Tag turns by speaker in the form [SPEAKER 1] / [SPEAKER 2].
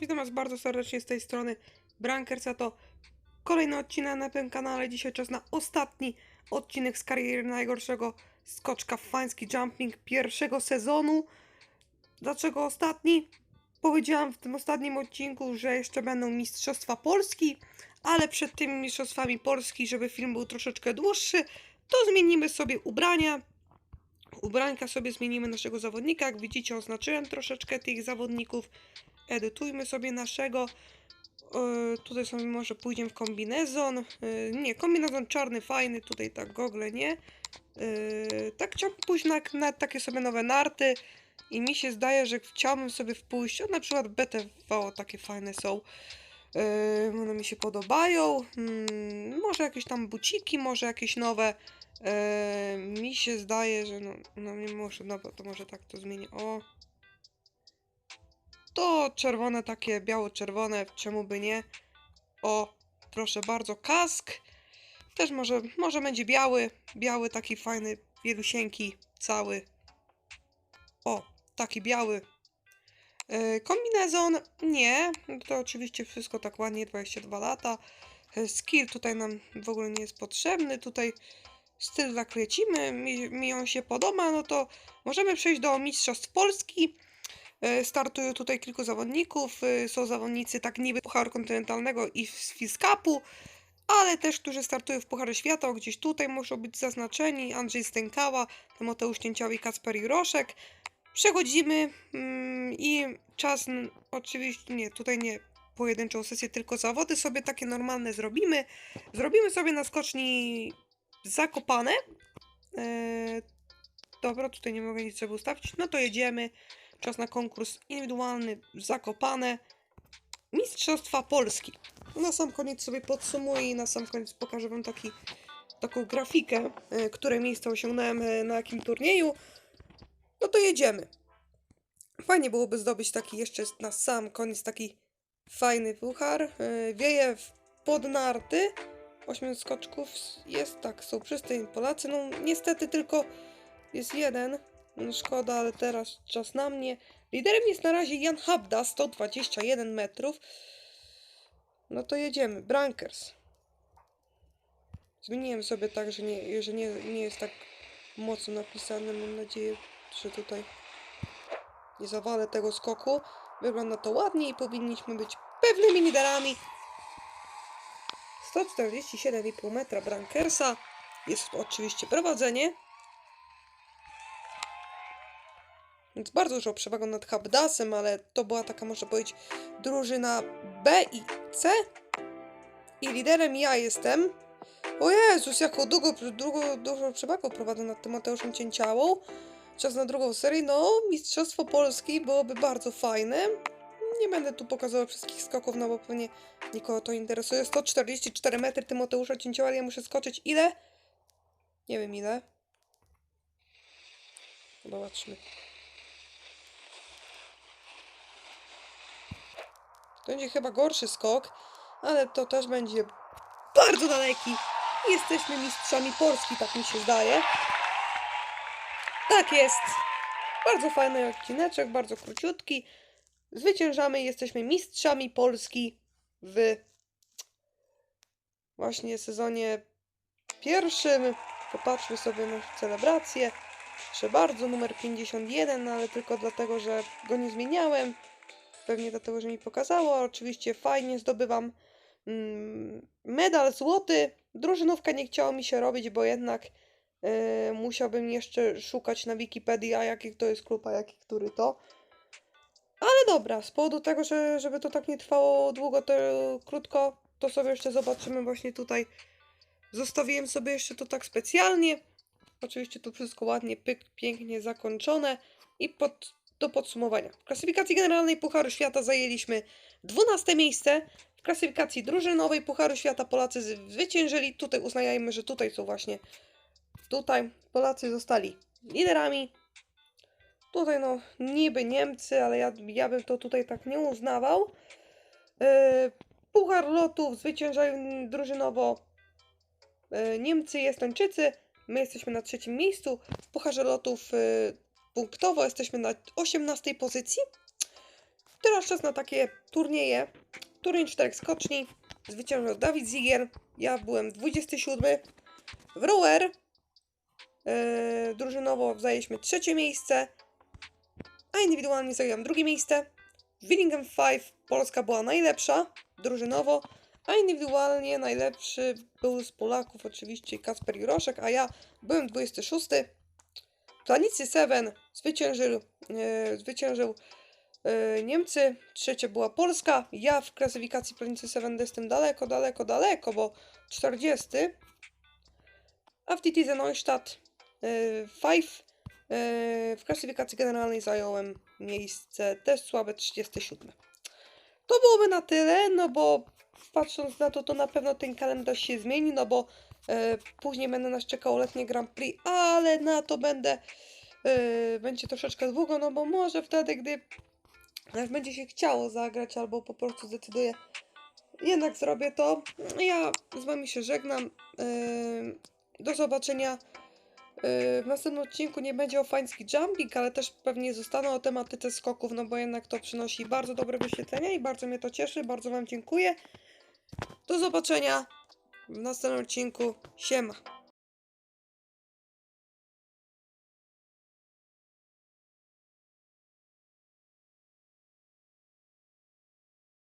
[SPEAKER 1] Witam Was bardzo serdecznie z tej strony Brankersa. To kolejny odcinek na tym kanale. Dzisiaj czas na ostatni odcinek z kariery najgorszego skoczka fański jumping pierwszego sezonu. Dlaczego ostatni? Powiedziałam w tym ostatnim odcinku, że jeszcze będą Mistrzostwa Polski, ale przed tymi Mistrzostwami Polski, żeby film był troszeczkę dłuższy, to zmienimy sobie ubrania. Ubranka sobie zmienimy naszego zawodnika. Jak widzicie, oznaczyłem troszeczkę tych zawodników edytujmy sobie naszego. E, tutaj sobie może pójdziemy w kombinezon. E, nie, kombinezon czarny, fajny, tutaj tak gogle nie. E, tak chciałbym pójść na, na takie sobie nowe narty. I mi się zdaje, że chciałbym sobie wpójść, o na przykład BTV, takie fajne są. E, one mi się podobają. Mm, może jakieś tam buciki, może jakieś nowe. E, mi się zdaje, że no, no nie muszę, no to może tak to zmienię. O, to czerwone takie, biało-czerwone, czemu by nie? O, proszę bardzo, kask. Też może, może będzie biały, biały taki fajny, wielusieńki, cały. O, taki biały. E, kombinezon, nie, to oczywiście wszystko tak ładnie, 22 lata. E, skill tutaj nam w ogóle nie jest potrzebny, tutaj styl zakrecimy, mi, mi on się podoba, no to możemy przejść do Mistrzostw Polski. E, Startują tutaj kilku zawodników. Są zawodnicy tak niby Pucharu Kontynentalnego i z Fiskapu, ale też, którzy startują w Pucharze Świata, gdzieś tutaj muszą być zaznaczeni. Andrzej Stękała, Mateusz Cięciały, Kacper Juroszek. Przechodzimy mm, i czas, oczywiście nie, tutaj nie pojedynczą sesję, tylko zawody sobie takie normalne zrobimy. Zrobimy sobie na skoczni Zakopane. E, dobra, tutaj nie mogę nic sobie ustawić. No to jedziemy. Czas na konkurs indywidualny Zakopane. Mistrzostwa Polski. Na sam koniec sobie podsumuję i na sam koniec pokażę Wam taki, taką grafikę, e, które miejsce osiągnąłem e, na jakim turnieju. No to jedziemy. Fajnie byłoby zdobyć taki jeszcze na sam koniec taki fajny puchar. E, Wieje w podnarty. Ośmiu skoczków jest tak, są wszyscy Polacy. No niestety tylko jest jeden. No szkoda, ale teraz czas na mnie. Liderem jest na razie Jan Habda, 121 metrów. No to jedziemy. Brankers. Zmieniłem sobie tak, że nie, że nie, nie jest tak mocno napisane. Mam nadzieję, że tutaj nie zawalę tego skoku. Wygląda to ładnie i powinniśmy być pewnymi liderami. 147,5 metra Brankersa. Jest oczywiście prowadzenie. Więc bardzo dużą przewagą nad Habdasem, ale to była taka, można powiedzieć, drużyna B i C. I liderem ja jestem. O Jezus, jaką długą, długą, dużą przewagą prowadzę nad Tymoteuszem Cięciałą. Czas na drugą serię. No, Mistrzostwo Polski byłoby bardzo fajne. Nie będę tu pokazywał wszystkich skoków, no bo pewnie nikogo to interesuje. 144 metry Tymoteusza Cięciała, ale ja muszę skoczyć ile? Nie wiem ile. Zobaczmy. To będzie chyba gorszy skok, ale to też będzie bardzo daleki. Jesteśmy mistrzami Polski, tak mi się zdaje. Tak jest. Bardzo fajny odcineczek, bardzo króciutki. Zwyciężamy, jesteśmy mistrzami Polski w właśnie sezonie pierwszym. Popatrzmy sobie na celebrację. Proszę bardzo, numer 51, no ale tylko dlatego, że go nie zmieniałem. Pewnie dlatego, że mi pokazało. Oczywiście fajnie zdobywam mm, medal złoty. Drużynówka nie chciało mi się robić, bo jednak e, musiałbym jeszcze szukać na Wikipedii, a jaki to jest klub, a jaki który to. Ale dobra, z powodu tego, że, żeby to tak nie trwało długo, to krótko, to sobie jeszcze zobaczymy właśnie tutaj. Zostawiłem sobie jeszcze to tak specjalnie. Oczywiście tu wszystko ładnie, pyk, pięknie zakończone. I pod, do podsumowania. W klasyfikacji generalnej Pucharu Świata zajęliśmy 12 miejsce. W klasyfikacji drużynowej Pucharu Świata Polacy zwyciężyli. Tutaj uznajemy, że tutaj są właśnie. Tutaj Polacy zostali liderami. Tutaj no niby Niemcy, ale ja, ja bym to tutaj tak nie uznawał. Yy, Puchar lotów zwyciężają drużynowo yy, Niemcy i Estończycy. My jesteśmy na trzecim miejscu. W Pucharze lotów yy, punktowo jesteśmy na 18 pozycji. Teraz czas na takie turnieje. Turniej czterech skoczni. Zwyciężył Dawid Zigier. Ja byłem 27. W rower e, drużynowo zajęliśmy trzecie miejsce, a indywidualnie zajęłam drugie miejsce. W Willingham 5 Polska była najlepsza drużynowo, a indywidualnie najlepszy był z Polaków oczywiście Kasper Juroszek, a ja byłem 26. W Planicy 7 zwyciężył, e, zwyciężył e, Niemcy, trzecia była Polska. Ja w klasyfikacji Planicy 7 jestem daleko, daleko, daleko, bo 40. A w TT Neustadt 5 w klasyfikacji generalnej zająłem miejsce też słabe 37. To byłoby na tyle, no bo patrząc na to, to na pewno ten kalendarz się zmieni, no bo e, później będę nas czekało letnie Grand Prix, ale na to będę e, będzie troszeczkę długo, no bo może wtedy, gdy będzie się chciało zagrać, albo po prostu zdecyduję, jednak zrobię to. Ja z wami się żegnam. E, do zobaczenia. W następnym odcinku nie będzie o fański jumping, ale też pewnie zostanę o tematyce skoków, no bo jednak to przynosi bardzo dobre wyświetlenia i bardzo mnie to cieszy. Bardzo Wam dziękuję. Do zobaczenia w następnym odcinku. Siema.